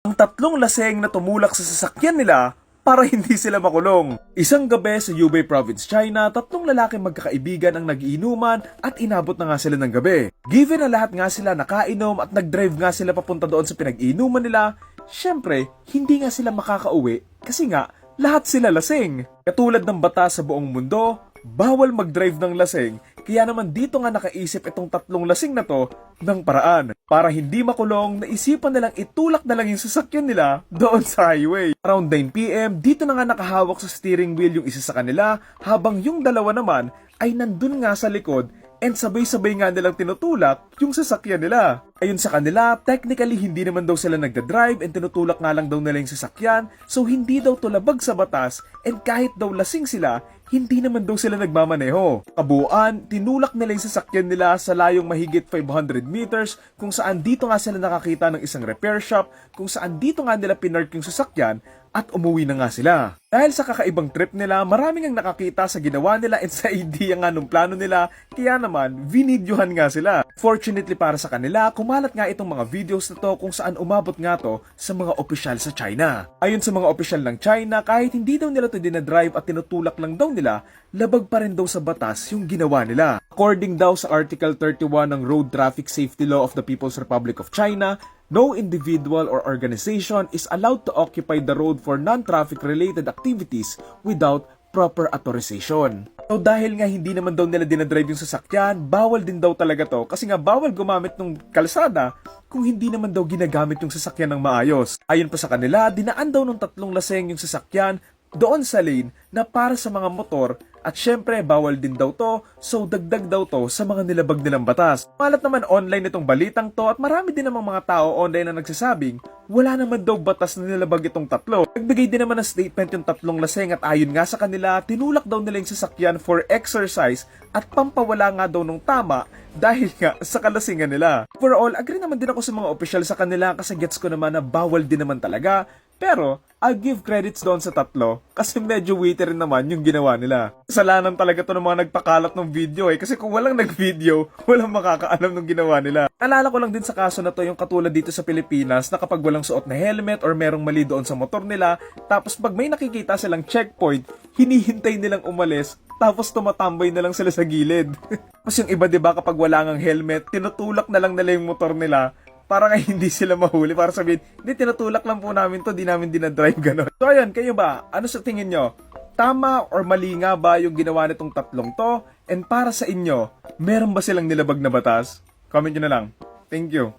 ang tatlong laseng na tumulak sa sasakyan nila para hindi sila makulong. Isang gabi sa Hubei Province, China, tatlong lalaki magkakaibigan ang nagiinuman at inabot na nga sila ng gabi. Given na lahat nga sila nakainom at nag-drive nga sila papunta doon sa pinag-inuman nila, syempre, hindi nga sila makakauwi kasi nga, lahat sila lasing. Katulad ng bata sa buong mundo, bawal mag-drive ng lasing, kaya naman dito nga nakaisip itong tatlong lasing na to ng paraan. Para hindi makulong, naisipan nilang itulak na lang yung sasakyan nila doon sa highway. Around 9pm, dito na nga nakahawak sa steering wheel yung isa sa kanila, habang yung dalawa naman ay nandun nga sa likod and sabay-sabay nga nilang tinutulak yung sasakyan nila. Ayun sa kanila, technically hindi naman daw sila nagda-drive and tinutulak nga lang daw nila yung sasakyan, so hindi daw tulabag sa batas and kahit daw lasing sila, hindi naman daw sila nagmamaneho. Kabuuan, tinulak nila yung sasakyan nila sa layong mahigit 500 meters kung saan dito nga sila nakakita ng isang repair shop, kung saan dito nga nila pinark yung sasakyan at umuwi na nga sila. Dahil sa kakaibang trip nila, maraming ang nakakita sa ginawa nila at sa idea nga nung plano nila, kaya naman, vinidyohan nga sila. Fortunately para sa kanila, kumalat nga itong mga videos na to kung saan umabot nga to sa mga opisyal sa China. Ayon sa mga opisyal ng China, kahit hindi daw nila to dinadrive at tinutulak lang daw nila, labag pa rin daw sa batas yung ginawa nila. According daw sa Article 31 ng Road Traffic Safety Law of the People's Republic of China, no individual or organization is allowed to occupy the road for non-traffic related activities without proper authorization. So dahil nga hindi naman daw nila dinadrive yung sasakyan, bawal din daw talaga to kasi nga bawal gumamit ng kalsada kung hindi naman daw ginagamit yung sasakyan ng maayos. Ayon pa sa kanila, dinaan daw ng tatlong laseng yung sasakyan doon sa lane na para sa mga motor at syempre bawal din daw to so dagdag daw to sa mga nilabag nilang batas. Malat naman online itong balitang to at marami din namang mga tao online na nagsasabing wala naman daw batas na nilabag itong tatlo. Nagbigay din naman ng statement yung tatlong laseng at ayon nga sa kanila tinulak daw nila yung sasakyan for exercise at pampawala nga daw ng tama dahil nga sa kalasingan nila. Overall, agree naman din ako sa mga opisyal sa kanila kasi gets ko naman na bawal din naman talaga pero, I'll give credits doon sa tatlo kasi medyo witty rin naman yung ginawa nila. Kasalanan talaga to ng mga nagpakalat ng video eh kasi kung walang nag-video, walang makakaalam ng ginawa nila. Alala ko lang din sa kaso na to yung katulad dito sa Pilipinas na kapag walang suot na helmet or merong mali doon sa motor nila, tapos pag may nakikita silang checkpoint, hinihintay nilang umalis tapos tumatambay na lang sila sa gilid. Tapos yung iba 'di ba kapag wala ngang helmet, tinutulak na lang nila yung motor nila para nga hindi sila mahuli. Para sabihin, hindi, tinutulak lang po namin to, di namin dinadrive gano'n. So ayun, kayo ba? Ano sa tingin nyo? Tama or mali nga ba yung ginawa nitong tatlong to? And para sa inyo, meron ba silang nilabag na batas? Comment nyo na lang. Thank you.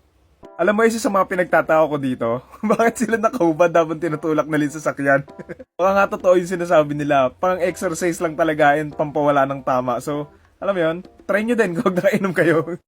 Alam mo, isa sa mga pinagtatao ko dito, bakit sila nakahubad habang tinutulak na rin sa sakyan? Baka nga totoo yung sinasabi nila, pang exercise lang talaga and pampawala ng tama. So, alam mo yun, try nyo din kung nakainom kayo.